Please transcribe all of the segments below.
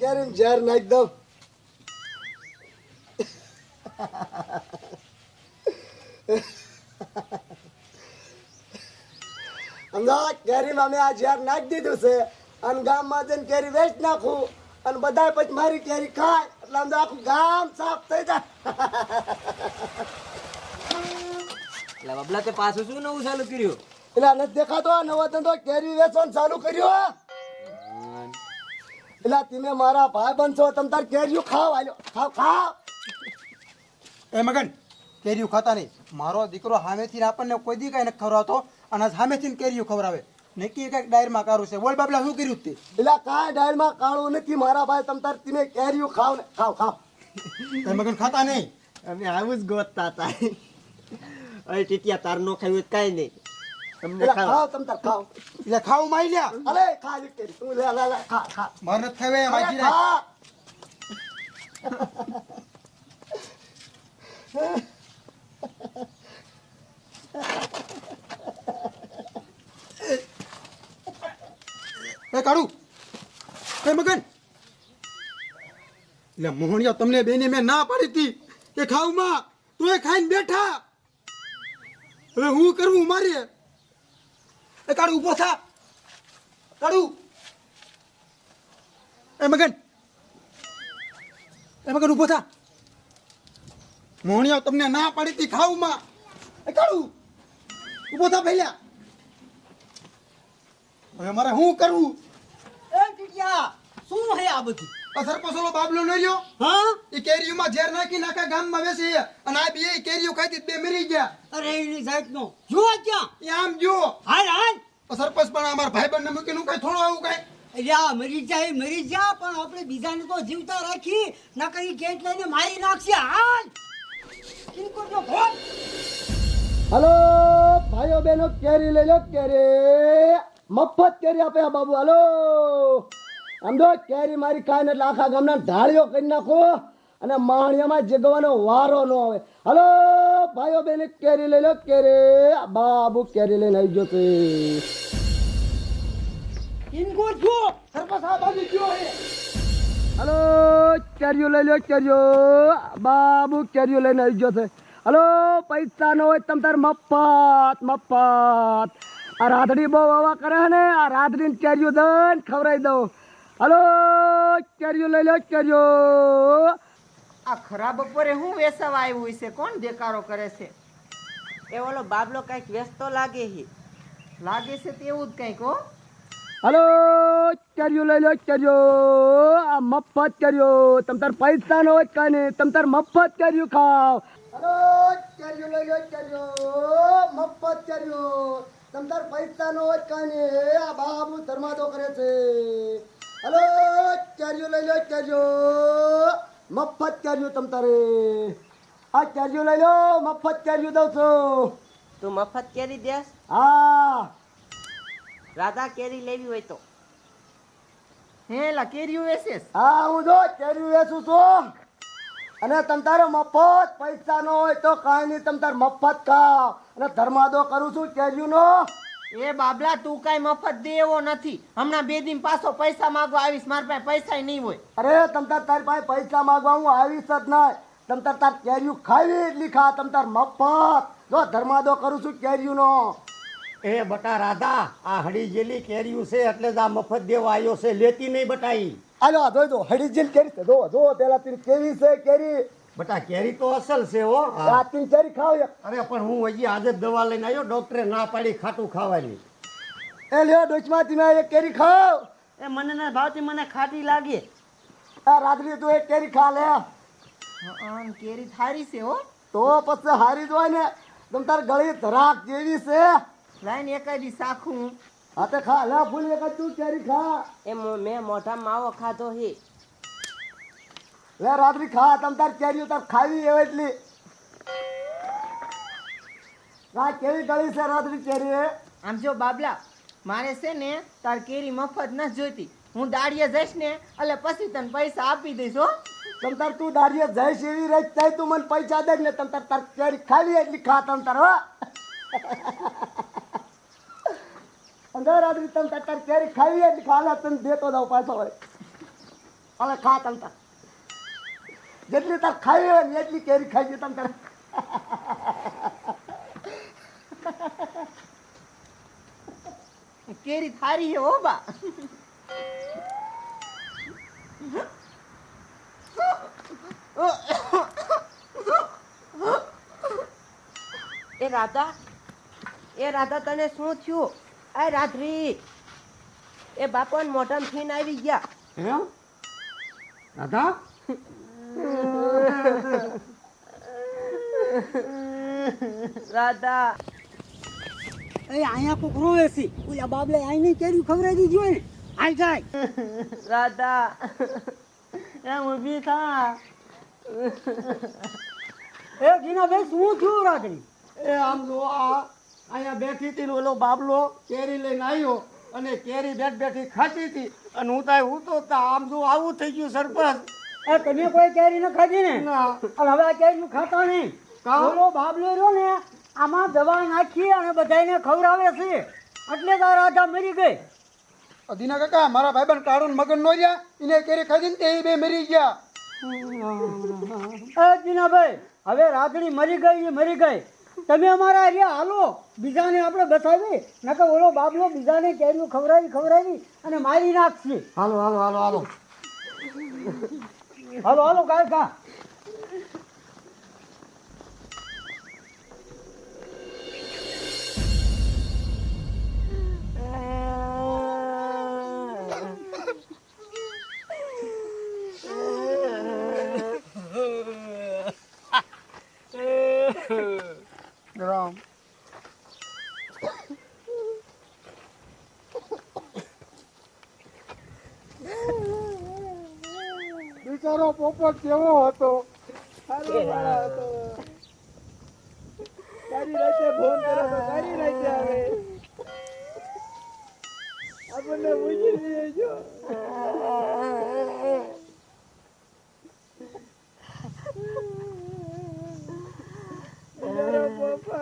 કેરી ઝેર નાખી દઉં? સમજા કેરીમાં મેં આ ઝેર નાખી દીધું છે. અને ગામમાં જઈને કેરી વેચ નાખું. અને બધા પછી મારી કેરી ખાય. એટલે સમજા આખું ગામ સાફ થઈ જાય. બબલા તે પાછું શું નવું ચાલુ કર્યું? એટલે નથી દેખાતો. આ નવો ધંધો કેરી વેચવાનું ચાલુ કર્યો એટલે તમે મારા ભાઈ બનશો તમે તાર કેરીઓ ખાવ આલ્યો. ખાવ ખાવ. એ મગન કેરિયું ખાતા નહીં. મારો દીકરો સામેથી આપણને કોઈ દી કાંઈ નથી ખવડાવતો અને સામેથી કેરીયું ખવડાવે. નક્કી કંઈક ડાયરમાં કારું છે. બોલ બાબલા શું કર્યું તે? એટલે કાંઈ ડાયરમાં કાળું નથી મારા ભાઈ તમે તાર તમે કેરીઓ ખાવ ને ખાવ ખાવ. એ મગન ખાતા નહીં. અમે આવું જ ગોતતા હતા. અરે ટીટિયા તાર નો ખાયું કાંઈ નહીં. તમને ખાવ. તાર ખાવ એટલે ખાવું માઈ લ્યા. અરે ખા લી તું લે લે લે ખા ખા. મારે થવે માજી રાખ. એ કાઢું એ મગન. એટલે મોહણિયા તમને બેને મેં ના પાડી હતી કે ખાવમાં તું એ ખાઈને બેઠા. હવે હું કરવું મારે? એ કાઢું ઊભો થા. કાળું. એ મગન. એ મગન ઊભો થા. મોહણિયા તમને ના પાડી હતી ખાવમાં એ કાળું. ઊભો થા ભૈયા હવે મારે શું કરવું? એ ટીટિયા, શું હે આ બધું? આ સરપંચોલો બાબલો ન રહ્યો હા? એ કેરીઓમાં ઝેર નાખી નાખા ગામમાં બેસે છે. અને આ બે કેરીઓ ખાધી બે મરી ગયા. અરે એની જાત નો જુઓ ક્યાં એ આમ જુઓ. હાલ હાલ. સરપંચ પણ અમારા ભાઈબંધને મૂકીને કઈ થોડું આવું કઈ? અલ્યા મરી જાય મરી જા પણ આપણે બીજાને તો જીવતા રાખી. ના કઈ ગેટ લઈને મારી નાખશે. હાલ. કિંકુરનો ફોન હલો ભાઈઓ બહેનો કેરી લઈ લો કેરી. મફત કેરી આપે આ બાબુ. હલો. આમ કેરી મારી ખાય એટલે આખા ગામના ઢાળીઓ કરી નાખો અને માણિયામાં જગવાનો વારો ન આવે. હલો ભાઈઓ બહેનો કેરી લઈ લો કેરી. બાબુ કેરી લઈને આવી ગયો છે. કિંકુર જો સરપંચ આ બાજુ ગયો હે હલો કેરીઓ લઈ લો કેરીઓ. બાબુ કેરીઓ લઈને આવી ગયો છે. હલો પૈસા નો હોય તમ તાર મફત મફત. આ રાધડી બહુ હવા કરે ને આ રાધડી કેરીઓ દન ખવડાવી દઉં. હલો કેરીઓ લઈ લો કેરીઓ. આ ખરાબ બપોરે હું વેસવા આવ્યું છે કોણ દેકારો કરે છે? એ ઓલો બાબલો કંઈક વ્યસ્તો લાગે છે. લાગે છે તેવું જ કંઈક હો. હલો કેરીઓ લઈ લો કેરીઓ. આ મફત કેરીઓ. તમ તાર પૈસા નો હોય કાંઈ નહીં. તમ તાર મફત કેરીઓ ખાવ હલો કેરીઓ લઈ લો કેરીઓ. મફત કેરીઓ. તમ તાર પૈસા નો હોય કાંઈ નહીં. આ બાબુ ધર્માદો કરે છે. હલો કેરીઓ લઈ લો કેરીઓ. મફત કેરીઓ તમ તારે. આ કેરીઓ લઈ લો મફત કેરીઓ દઉં છું. તું મફત કેરી દેસ? હા. રાધા કેરી લેવી હોય તો. હે લા કેરીઓ વેચેસ હા હું જો કેરીઓ વેચું છું. અને તમ તારે મફત પૈસા નો હોય તો કાંઈ નહીં તમ તાર મફત ખાવ. અને ધર્માદો કરું છું કેરીનો એ બાબલા તું કઈ મફત દેવો નથી. હમણાં બે દિન પાછો પૈસા માંગવા આવીશ મારા પાસે પૈસા નહીં હોય. અરે તમ તાર તારી પાસે પૈસા માંગવા હું આવીશ જ નહીં. તમ તાર કેરીયું ખાવી એટલી ખા તમતાર મફત. જો ધર્માદો કરું છું કેરીનો એ બટા રાધા આ હળી જેલી કેરીયું છે એટલે જ આ મફત દેવા આવ્યો છે. લેતી નહીં બટાઈ. આલો આ જોઈ જો હડી જીલ કેરી છે. જો જો પેલા તીન કેવી છે કેરી? બટા કેરી તો અસલ છે હો. રાતની કેરી ખાવ એક. અરે પણ હું હજી આજે દવા લઈને આવ્યો ડોક્ટરે ના પાડી ખાટું ખાવાની. એ લ્યો ડોચમાંથી મેં એક કેરી ખાવ. એ મને ના ભાવતી મને ખાટી લાગે. આ રાત્રિ તું એક કેરી ખા લે. આમ કેરી થારી છે હો. તો પછી હારી જ હોય ને તમ તાર ગળી ધરાક જેવી છે. લાઈન એકાદી સાખું હા તે ખા. લે ફૂલ એક જ તું કેરી ખા. એ મેં મોઢા માવો ખાધો હે. લે રાત્રિ ખા તમ તાર કેરીઓ તાર ખાવી એવ એટલી. વા કેવી ગળી છે રાત્રિ કેરી આમ જો બાબલા મારે છે ને તાર કેરી મફત ન જોઈતી. હું દાડિયા જઈશ ને એટલે પછી તને પૈસા આપી દઈશ હો. તમ તાર તું દાડીએ જઈશ એવી રહી જાય તું મને પૈસા દે ને તમ તાર તાર કેરી ખાવી એટલી ખા તમ તાર હો. અંદર રાત્રિ તમ તાર તાર કેરી ખાવી એટલી ખા તને દેતો જાવ પાછો હોય અલે ખા તમ તાર. જેટલી તાર ખાઈ હોય ને એટલી કેરી ખાઈ ગઈ તમ તાર. કેરી થારી છે હો બા. એ રાધા એ રાધા તને શું થયું? આ રાધરી. એ બાપન મોઢામાં થઈને આવી ગયા. એમ? રાધા? રાધા. એ અહીંયા કોક રોવે છે ઓલા બાબલે આઈને કેરી ખવડાવી દીધી હોય ને હાલ જાય. રાધા. એમ ઊભી થા. એ જીનાભાઈ શું થયું રાખડી એ આમ લો આ. અહીંયા બેઠી હતી ઓલો બાબલો કેરી લઈને આવ્યો અને કેરી બેઠ બેઠી ખાતી હતી અને હું તાય હું તો તા આમ જો આવું થઈ ગયું સરપંચ. એ તમે કોઈ કેરી ન ખાધી ને? અને હવે આ કેરી ખાતા નહીં? ઓલો બાબલો રહ્યો ને આમાં દવા નાખી અને બધાને ખવડાવે છે. એટલે તો આ રાધા મરી ગઈ. અધીના કાકા મારા ભાઈબંધ કાળું મગન નો રહ્યા એને કેરી ખાધી ને તે બે મરી ગયા. એ જીનાભાઈ હવે રાધડી મરી ગઈ એ મરી ગઈ. તમે અમારા રહ્યા હાલો બીજાને આપણે બતાવી. નકર ઓલો બાબલો બીજાને કેરીઓ ખવડાવી ખવડાવી અને મારી નાખશે. હાલો હાલો હાલો હાલો. હાલો હાલો કાય બિચારો કેવો હતો? હતો. સારી રીતે ફોન કરે તો સારી રીતે આવે. આપણને પૂછી લેજો બિચારો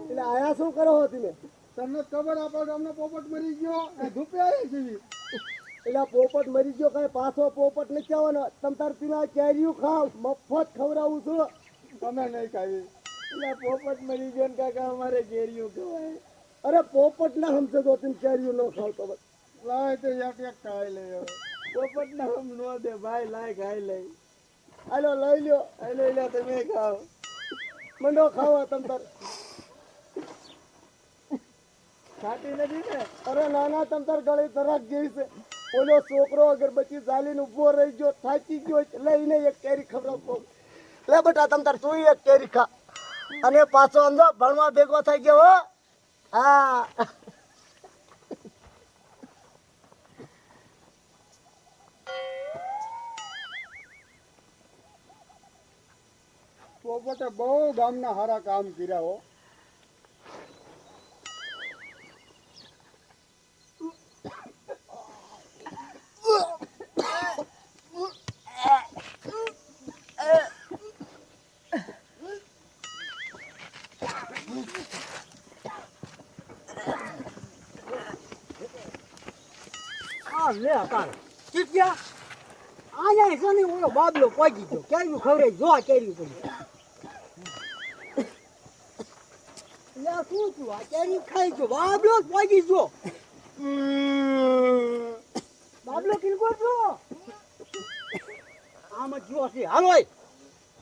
એટલે આયા શું કરો હતી ને તમને ખબર આપો ગામનો પોપટ મરી ગયો? એ ધૂપે એટલે પોપટ મરી ગયો કઈ પાછો પોપટ લઈ આવવાનો. તમ તાર પીલા કેરીયું ખાવ, મફત ખવડાવું છું. તમે નહીં ખાવી એટલે પોપટ મરી ગયો ને કાકા, અમારે કેરીયું ખવાય. અરે પોપટ ના સમજે તો તમે કેરીયું ન ખાવ તો લાય તો એક એક ખાઈ લે પોપટ ના હમ ન દે, ભાઈ, લાય, ખાઈ લે. હાલો, લઈ લ્યો. હાલો લઈ લ્યો તમે ખાવ મંડો ખાવા તમ તાર. ખાતી નથી ને? અરે નાના, તમ તાર ગળે તરાક જેવી છે. ઓલો છોકરો અગરબત્તી ચાલીને ઊભો રહી ગયો, થાકી ગયો લઈને એક કેરી ખબર લે બેટા તમતર તું એક કેરી ખા. અને પાછો સમજો, ભણવા ભેગો થઈ ગયો હો. હા. પોપટે બહુ ગામના સારા કામ કર્યા હો. આ લે કાળ ચીટિયા આયા સની ઓલો બાબલો પાગી ગયો કેરી ખવરે જો આ કેરીયું પડી આ શું છું આ કેરી ખાઈ ગયો બાબલો પાગી ગયો બાબલો કિલકો છો આમ જ છે હાલો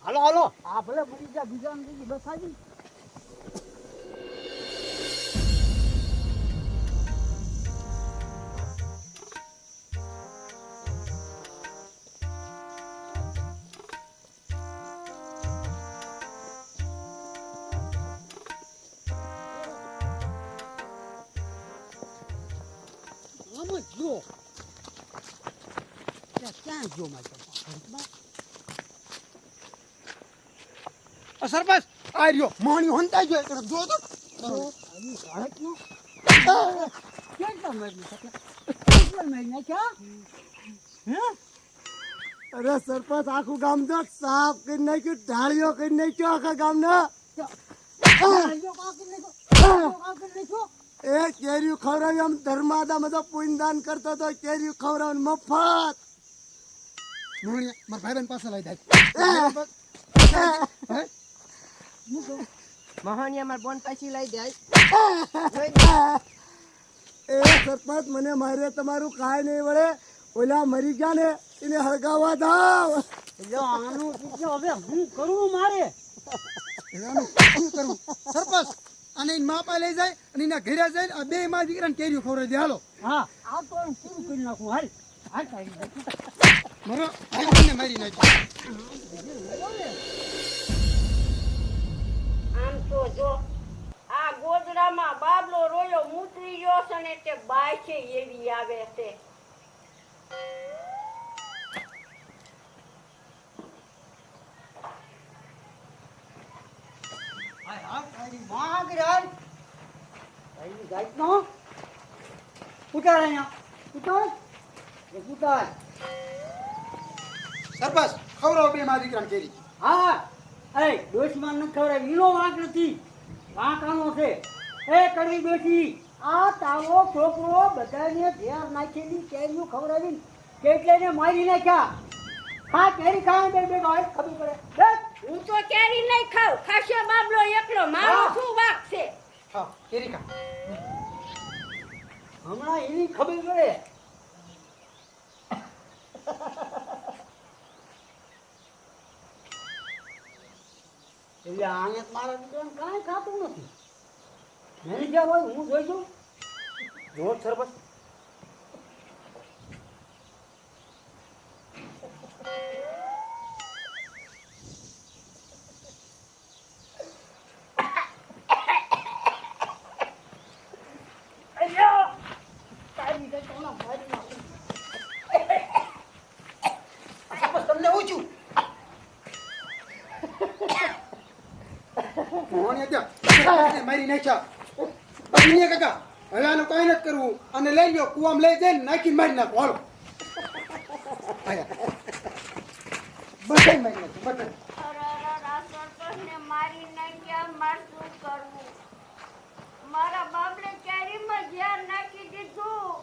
હાલો હાલો આ ભલે મરી જા બીજાને કીધી બસાવી જ ક્યાં જો સરપંચ આ રહ્યો માણી હંતા જો તરફ જો તો અરે સરપંચ આખું ગામ તો સાફ કરી નાખ્યું ઢાળીઓ કરી નાખ્યો આખા ગામના જો એ કેરીયું ખવડાવી આમ ધર્માદા મતલબ પુણ્યદાન કરતો તો કેરીયું ખવડાવવાનું મફત. મોહણીયા મારા ભાઈ પાસે લઈ જાય મહાનિયા માર બોન પાછી લઈ જાય એ. સરપંચ મને મારે તમારું કાંઈ નહીં વળે. ઓલા મરી ગયા ને એને હળગાવવા દાવ એટલે આનું હવે હું કરવું મારે? શું કરવું સરપંચ અને એના માપા લઈ જાય અને એના ઘરે જાય આ બે માં દીકરાને કેરીઓ ખવડાવી દે. હાલો. હા આ તો હું પૂરું કરી નાખું? હાલ. હાલ. મારો મારી નાખી આમ તો જો આ ગોદડામાં બાબલો રોયો મૂતરી ગયો છે ને તે બાય છે એવી આવે છે હાય, હાય, તારી માં આગળ હાલ. તારી જાતનો. ઉતાર અહીંયા. ઉતાર. ઉતાર. સરપંચ ખવડાવો બે મારી દીકરાને કેરી. હા એ ડોશીમાં નથી ખવડાવી. એનો વાંક નથી. વાંક આનો છે. એ કડવી ડોશી આ તાવો છોકરો બધાને ઝેર નાખેલી કેરીઓ ખવડાવી કેટલેને મારી નાખ્યા? હા કેરી ખાવા બે ખબર પડે. હું તો કેરી નહીં ખાવ ખાશે બાબલો એકલો. મારો શું વાક છે? હા કેરી ખા. હમણાં એની ખબર પડે. એટલે આને મારા દીકરાને કાંઈ ખાતું નથી. મેનેજર હોય હું જોઈ દઉં જોર સરપંચ મારી નાખ્યા. પછી કાકા. હવે આનું કઈ નથી કરવું. અને લઈ લો કુવામ લઈ જઈને નાખી મારી નાખો. હાલો. બધાય મારી નાખો બધા મારી નાખ્યા, મારે કરવું? મારા બાપને કેરીમાં જ્યાં નાખી દીધું?